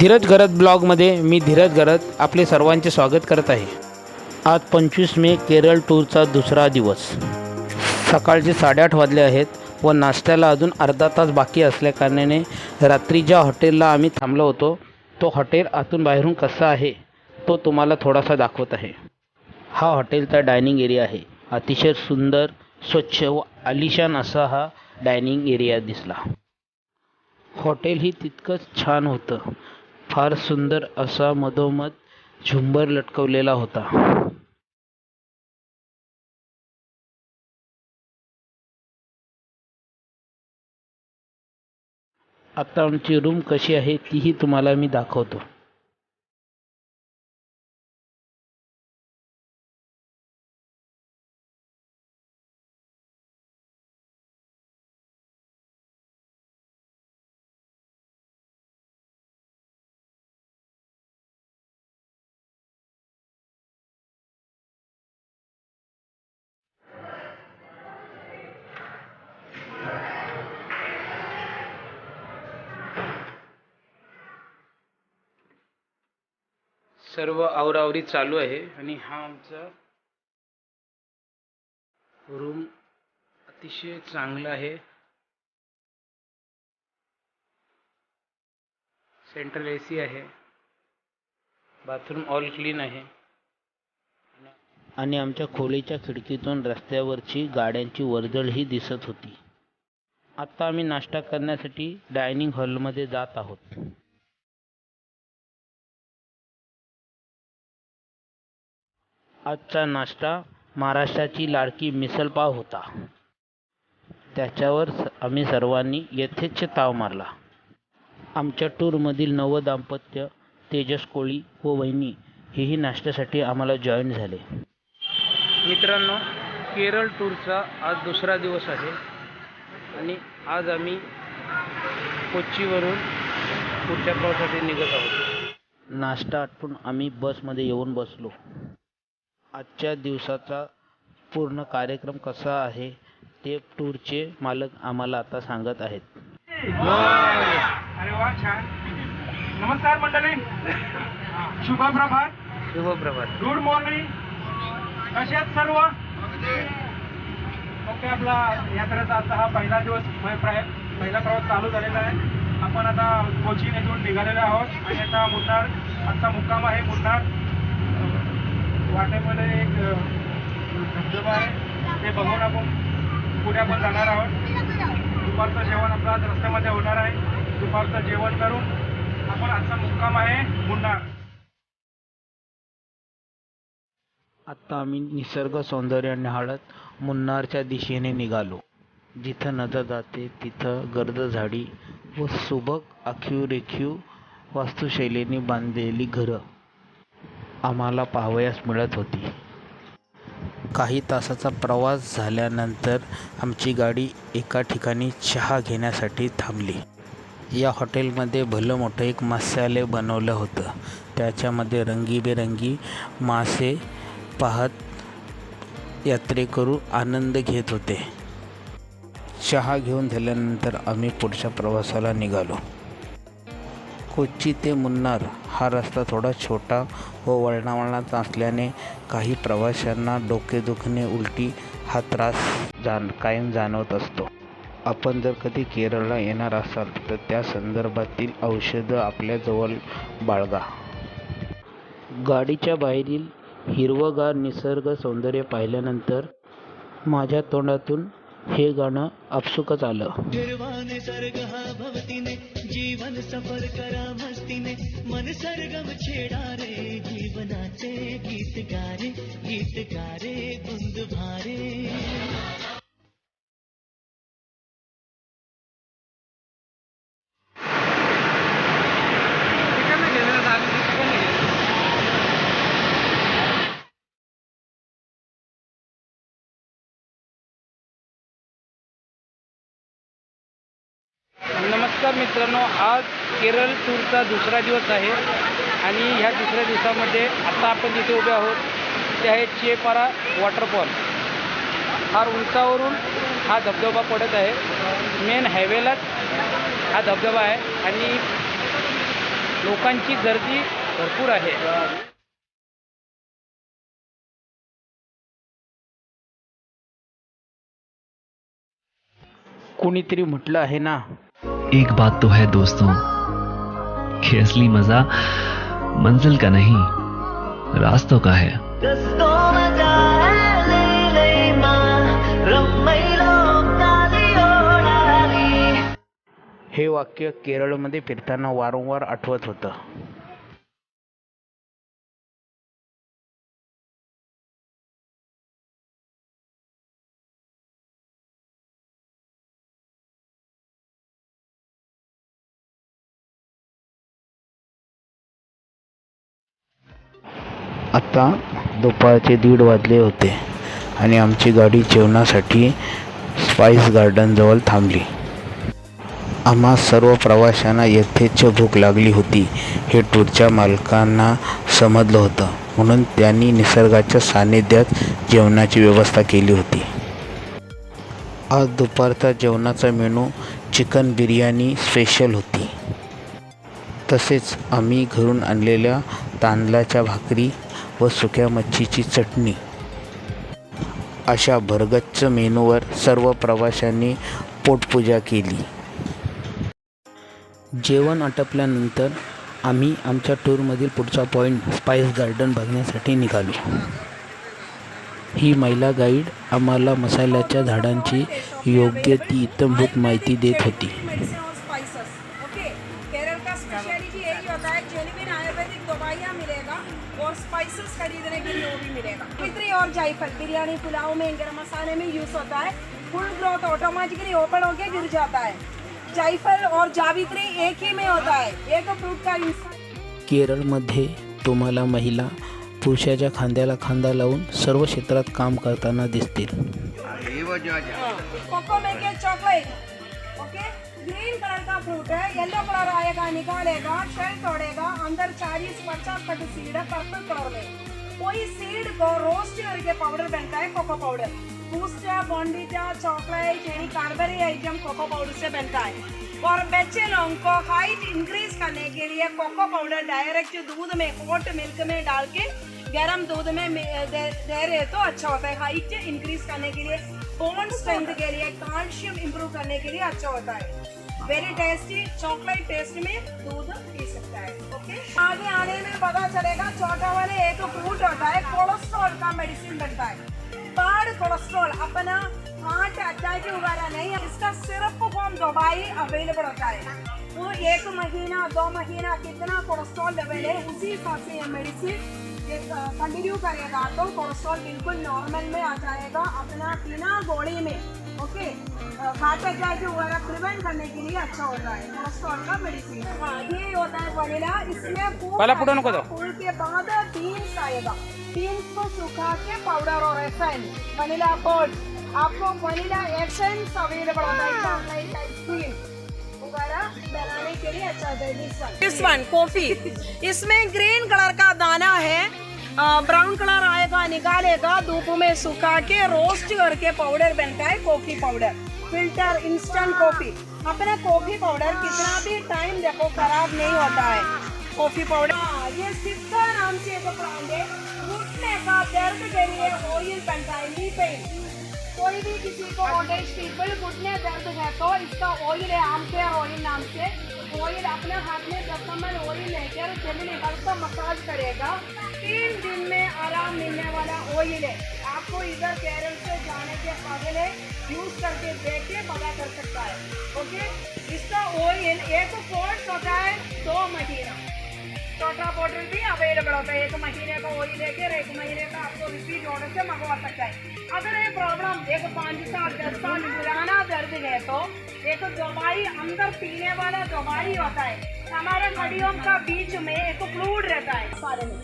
धीरज गरज ब्लॉगमध्ये मी धीरज गरज आपले सर्वांचे स्वागत करत आहे. आज पंचवीस मे केरळ टूरचा दुसरा दिवस. सकाळचे साडेआठ वाजले आहेत व नाश्त्याला अजून अर्धा तास बाकी असल्याकारणाने रात्री ज्या हॉटेलला आम्ही थांबलो होतो तो हॉटेल आतून बाहेरून कसा आहे तो तुम्हाला थोडासा दाखवत आहे. हा हॉटेलचा डायनिंग एरिया आहे. अतिशय सुंदर स्वच्छ व आलिशान असा हा डायनिंग एरिया दिसला. हॉटेल ही तितकंच छान होतं. फार सुंदर असा मधोमध झुंबर लटकवलेला होता. आता आमची रूम कशी आहे तीही तुम्हाला मी दाखवतो. सर्व आवरावरी चालू आहे आणि हा आमचा रूम अतिशय चांगला आहे. सेंट्रल ए सी आहे. बाथरूम ऑल क्लीन आहे. आणि आमच्या खोलीच्या खिडकीतून रस्त्यावरची गाड्यांची वर्दळही दिसत होती. आता आम्ही नाश्ता करण्यासाठी डायनिंग हॉलमध्ये जात आहोत. आजचा नाश्ता महाराष्ट्राची लाडकी मिसळपाव होता. त्याच्यावर आम्ही सर्वांनी यथेच्छ ताव मारला. आमच्या टूरमधील नव दाम्पत्य तेजस कोळी व वहिनी हेही नाश्त्यासाठी आम्हाला जॉईन झाले. मित्रांनो केरळ टूरचा आज दुसरा दिवस आहे आणि आज आम्ही कोच्चीवरून पुढच्या प्रवासासाठी निघत आहोत. नाश्ता आटपून आम्ही बसमध्ये येऊन बसलो. आजच्या दिवसाचा पूर्ण कार्यक्रम कसा आहे ते टूरचे मालक आम्हाला आता सांगत आहेत. अरे वा छान. नमस्कार मंडळी. शुभ प्रभात शुभप्रभात. गुड मॉर्निंग कसे आहेत सर्व? ओके आपला यात्रेचा आजचा हा पहिला दिवस पहिला प्रवास चालू झालेला आहे. आपण आता कोचीन येथून निघालेलो आहोत. आणि आता मुन्नार आजचा मुक्काम आहे मुन्नार. वाटेमध्ये एक धबधबा आहे. ते बघून आपण पुढे आपण जाणार आहोत. दुपारचं जेवण आपलं आज रस्त्यामध्ये होणार आहे. दुपारचं जेवण करून आपण आजचा मुक्काम आहे मुन्नार आत्ता आम्ही निसर्ग सौंदर्य निहाळत मुन्नारच्या दिशेने निघालो. जिथं नजर जाते तिथं गर्द झाडी व सुबक आखीव रेखीव वास्तुशैलीने बांधलेली घरं. आम्हाला पाहावयास मिळत होती. काही तासाचा प्रवास झाल्यानंतर आमची गाडी एका ठिकाणी चहा घेण्यासाठी थांबली. या हॉटेलमध्ये भलं मोठं एक मसाले बनवलं होतं. त्याच्यामध्ये रंगीबेरंगी मासे पाहत यात्रेकरू आनंद घेत होते. चहा घेऊन झाल्यानंतर आम्ही पुढच्या प्रवासाला निघालो. कोच्ची ते मुन्नार हा रस्ता थोडा छोटा हो, व वळणावळणाचा असल्याने काही प्रवाशांना डोके दुखणे उलटी हा त्रास जाण कायम जाणवत असतो. आपण जर कधी केरळला येणार असाल तर त्या संदर्भातील औषधं आपल्याजवळ बाळगा. गाडीच्या बाहेरील हिरवगार निसर्ग सौंदर्य पाहिल्यानंतर माझ्या तोंडातून हे गाणं आपसुकच आलं. जीवन सफर करा मस्तीने मन सरगम छेडा रे. गारे गुंद भारे। नमस्कार मित्रांनो आज केरळ टूरचा दुसरा दिवस आहे आणि ह्या दुसऱ्या दिवसामध्ये आता आपण जिथे उभे आहोत. ते आहे चेपारा वॉटरफॉल. फार उंचावरून हा धबधबा पडत आहे. मेन हायवेलाच हा धबधबा आहे आणि लोकांची गर्दी भरपूर आहे. कोणीतरी म्हटलं आहे ना एक बात तो है दोस्तों कि असली मजा मंजिल का नहीं रास्तों का है। हे वाक्य केरळमध्ये फिरताना वारंवार आठवत होतं. आता दुपारचे दीड वाजले होते आणि आमची गाडी जेवणासाठी स्पाईस गार्डनजवळ थांबली. आम्हा सर्व प्रवाशांना यथेच्छ भूक लागली होती. हे टूरच्या मालकांना समजलं होतं. म्हणून त्यांनी निसर्गाच्या सान्निध्यात जेवणाची व्यवस्था केली होती. आज दुपारचा जेवणाचा मेनू चिकन बिर्याणी स्पेशल होती. तसेच आम्ही घरून आणलेल्या तांदळाच्या भाकरी व सुक्या मच्छीची चटणी. अशा भरगच्च मेनूवर सर्व प्रवाशांनी पोटपूजा केली. जेवण आटपल्यानंतर आम्ही आमच्या टूरमधील पुढचा पॉईंट स्पाईस गार्डन बघण्यासाठी निघालो. ही महिला गाईड आम्हाला मसाल्याच्या झाडांची योग्य ती इत्तमभूत माहिती देत होती. है आयुर्वेदिक दवाइयाँ मिलेगा और स्पाइसेस खरीदने के लिए वो भी मिलेगा फित्री और जायफल बिरयानी पुलाव में गरम मसाले में यूज़ होता है फुल ग्रोथ ऑटोमेटिकली ओपन होके गिर जाता है जायफल और जावित्री एक ही में होता है एक फ्रूट का इंसान केरळमध्ये तुम्हाला महिला पुरुषाच्या खांद्याला खांदा लावून सर्व क्षेत्रात काम करताना दिसतील चॉकलेट ओके ग्रीन कलर का फ्रूट है येलो कलर आएगा निकालेगा शेल तोड़ेगा है पर्पल कलर में कोई सीड को रोस्ट करके पाउडर बनता है कोको पाउडर बूस्टा बॉन्डिटा चॉकलेट यानी कार्बरी आइटम कोको पाउडर से बनता है और बच्चे लोगों को हाइट इंक्रीज करने के लिए कोको पाउडर डायरेक्ट दूध में कोट मिल्क में डाल के गर्म दूध में दे, दे रहे तो अच्छा होता है हाइट इंक्रीज करने के लिए बोन स्ट्रेंथ के लिए कैल्शियम इंप्रूव करने के लिए अच्छा होता है वेरी टेस्टी चॉकलेट टेस्ट में दूध पता चलेगा चौथा वाले एक फ्रूट होता है कोलेस्ट्रॉल का मेडिसिन बनता है। बैड कोलेस्ट्रॉल अपना हार्ट अटैक वगैरह नहीं है इसका सिर्फ़ फॉर्म दवाई अवेलेबल होता है। वो एक महीना, दो महीना कितना कोलेस्ट्रॉल लेवल है, उसी हिसाब से ये मेडिसिन कंटिन्यू करेगा तो कोलेस्ट्रॉल बिल्कुल नॉर्मल में आ जाएगा, अपना बिना बॉडी में। ओके। हार्ट अटैक वगैरह प्रिवेंट करने के लिए अच्छा होता है। कोलेस्ट्रॉल का मेडिसिन। हाँ ये होता है वनीला। इसमें पहला फुटो नको दो। फूल के बाद बीन्स आएगा। बीन्स को सुखा के पाउडर और एसेंस वनीला पोड आपको वनीला एसेंस अवेलेबल होता है। आइसक्रीम वगैरह बनाने के लिए अच्छा होता है this one this one coffee इसमें ग्रीन कलर का दाना है। ब्राउन कलर आएगा निकालेगा धूप में सुखा के? रोस्ट करके पाउडर बनता है coffee powder filter instant coffee अपना कॉफ़ी पाउडर कितना भी टाइम देखो खराब नहीं होता है. कॉफ़ी पाउडर हाँ, ये सिक्का नाम से एक ब्रांड है. घुटने का दर्द के लिए ऑयल बनता है कोई भी किसी को ओल्डेज पीपल घुटने दर्द है तो इसका ऑयल है आम केयर ऑयल नाम से। ऑयल अपने हाथ में कमल ऑयल लेकर ज़मीन हल्का मसाज करेगा तीन दिन में आराम मिलने वाला ऑयल है। आपको इधर केरल से जाने के पहले यूज़ करके देख के पता कर सकता है। ओके इसका ऑयल एक कोर्स होता छोटा बॉटल भी अवेलेबल होता है एक महीने का ऑयल लेकर एक महीने का आपको रिपीट ऑर्डर से मंगवा सकता है। अगर ये प्रॉब्लम एक पाँच साल, दस साल पुराना दर्द है तो एक दवाई अंदर पीने वाला दवाई होता है। हमारे हड्डियों का बीच में एक फ्लूड रहता है। इस बारे में।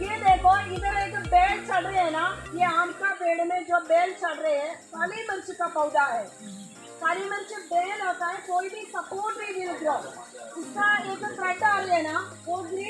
ये देखो, इधर एक बेल चढ़ रहे है ना, ये आम का पेड़ में जो बेल चढ़ रहे हैं, काली मिर्च का पौधा है। काली मिर्च बेल होता है, कोई भी सपोर्ट नहीं मिल ग्रो इसका एक थ्रेड आ है ना, वो ग्रीन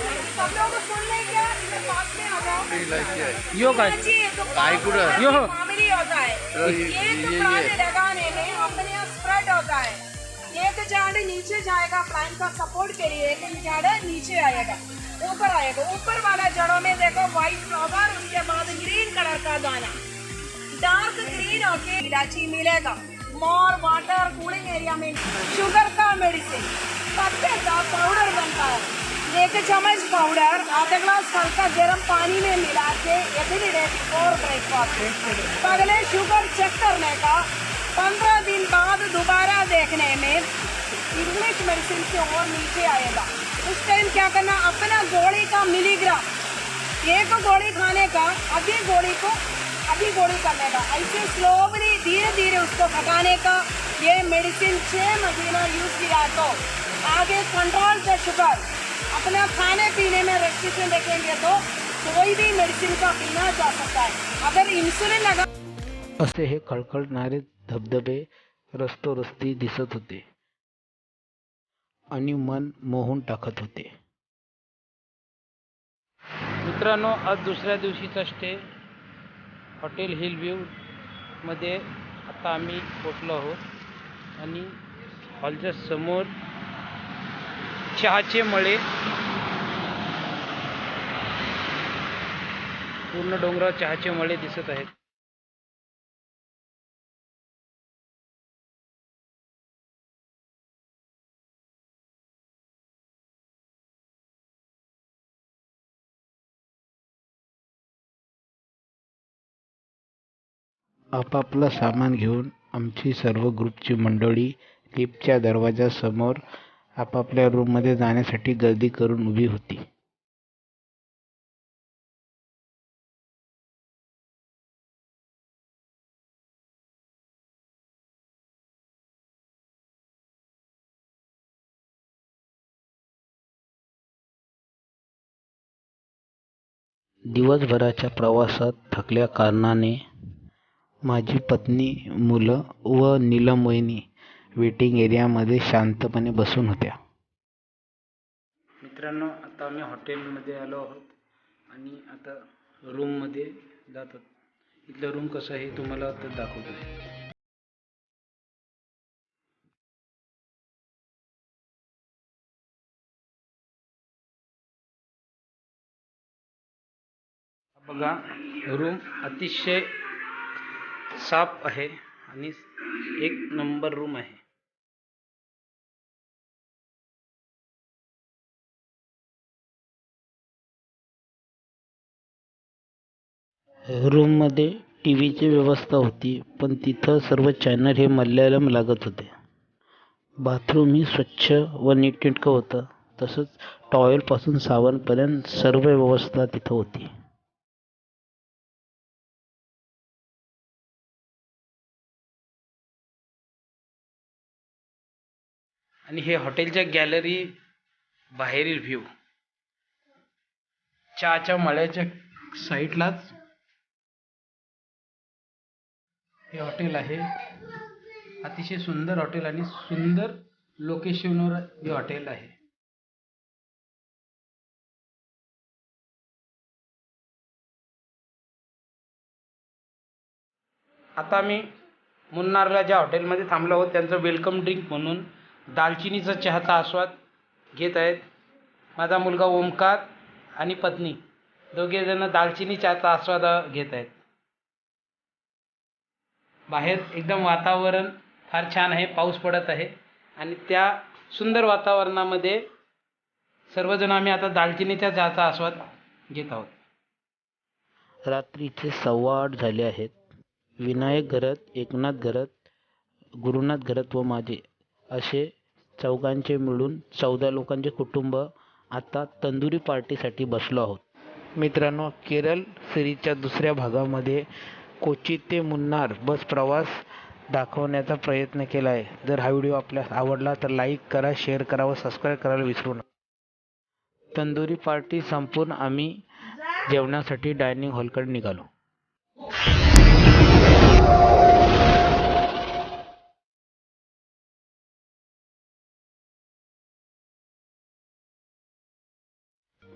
सब लोग सुन लें क्या? इधर पास में आ जाओ। यो इलायची है तो यो. मामूली होता है। ये में लगाने में अपने यहाँ स्प्रेड होता है। एक झाड़ नीचे जाएगा प्लांट का सपोर्ट के लिए। एक झाड़ नीचे आएगा ऊपर आएगा। ऊपर वाला जड़ों में देखो व्हाइट फ्लावर उसके बाद ग्रीन कलर का दाना। डार्क ग्रीन होके इलायची मिलेगा। मोर वाटर कूलिंग एरिया में। शुगर का मेडिसिन पत्ते का पाउडर बनता है। एक चम्मच पाउडर आधा ग्लास हल्का गर्म पानी में मिला के बिफोर ब्रेकफास्ट पहले शुगर चेक करने का, पंद्रह दिन बाद दोबारा देखने में इंग्लिश मेडिसिन से और नीचे आएगा। उस टाइम क्या करना, अपना गोली का मिलीग्राम एक गोली खाने का, अभी गोली को, अभी गोली करने का। ऐसे स्लोली धीरे धीरे उसको घटाने का ये मेडिसिन छः महीना यूज़ किया तो। आगे कंट्रोल द शुगर अपना खाने पीने में रेस्ट्रिक्शन देखेंगे तो कोई भी मेडिसिन का पीना जा सकता है। अगर इंसुलिन लगा असे हे खळखळणारे धबधबे रस्तोरस्ती दिसत होते. आणि मन मोहून टाकत होते. मित्रांनो आज दुसऱ्या दिवशीचा स्टे हॉटेल हिल व्ह्यू मध्ये आता आम्ही पोचलो आहोत. आणि हॉलच्या समोर चहाचे मळे. पूर्ण डोंगरावर चहाचे मळे दिसत आहेत. आपापलं सामान घेऊन आमची सर्व ग्रुपची मंडळी लिफ्टच्या दरवाजासमोर आपापल्या रूममध्ये जाण्यासाठी गर्दी करून उभी होती. दिवसभराच्या प्रवासात थकल्या कारणाने माझी पत्नी मुलं व नीलम वहिनी वेटिंग एरियामध्ये शांतपणे बसून होत्या. मित्रांनो आता आम्ही हॉटेलमध्ये आलो आहोत आणि आता रूममध्ये जात आहोत. इथलं रूम कसं आहे तुम्हाला आता दाखवतो. बघा रूम अतिशय साफ आहे आणि एक नंबर रूम आहे. रूममध्ये टी व्हीची व्यवस्था होती पण तिथं सर्व चॅनल हे मल्याळम लागत होते. बाथरूम ही स्वच्छ व नीटनेटकं होतं तसंच टॉयलपासून साबणपर्यंत सर्व व्यवस्था तिथं होती. आणि हे हॉटेलच्या गॅलरी बाहेरील व्ह्यू चहाच्या मळ्याच्या साईडलाच हे हॉटेल आहे. अतिशय सुंदर हॉटेल आणि सुंदर लोकेशनवर हे हॉटेल आहे. आता आम्ही मुन्नारला ज्या हॉटेलमध्ये थांबलो आहोत त्यांचं वेलकम ड्रिंक म्हणून दालचिनीचा चहाचा आस्वाद घेत आहेत. माझा मुलगा ओमकार आणि पत्नी. दोघेजणं दालचिनी चहाचा आस्वाद घेत आहेत. बाहेर एकदम वातावरण फार छान आहे पाऊस पडत आहे. आणि त्या सुंदर वातावरणामध्ये सर्वजण आम्ही आता दालचिनीच्या चहाचा आस्वाद घेत आहोत. रात्रीचे सव्वा आठ झाले आहेत. विनायक घरत एकनाथ घरत गुरुनाथ घरत व माझे असे चौघांचे मिळून चौदा लोकांचे कुटुंब आता तंदुरी पार्टीसाठी बसलो आहोत. मित्रांनो केरळ सिरीजच्या दुसऱ्या भागामध्ये कोची ते मुन्नार बस प्रवास दाखवण्याचा प्रयत्न केला आहे जर हा व्हिडिओ आपल्यास आवडला तर लाईक करा शेअर करा व सबस्क्राईब करायला विसरू नका. तंदुरी पार्टी संपून आम्ही जेवणासाठी डायनिंग हॉलकडे निघालो.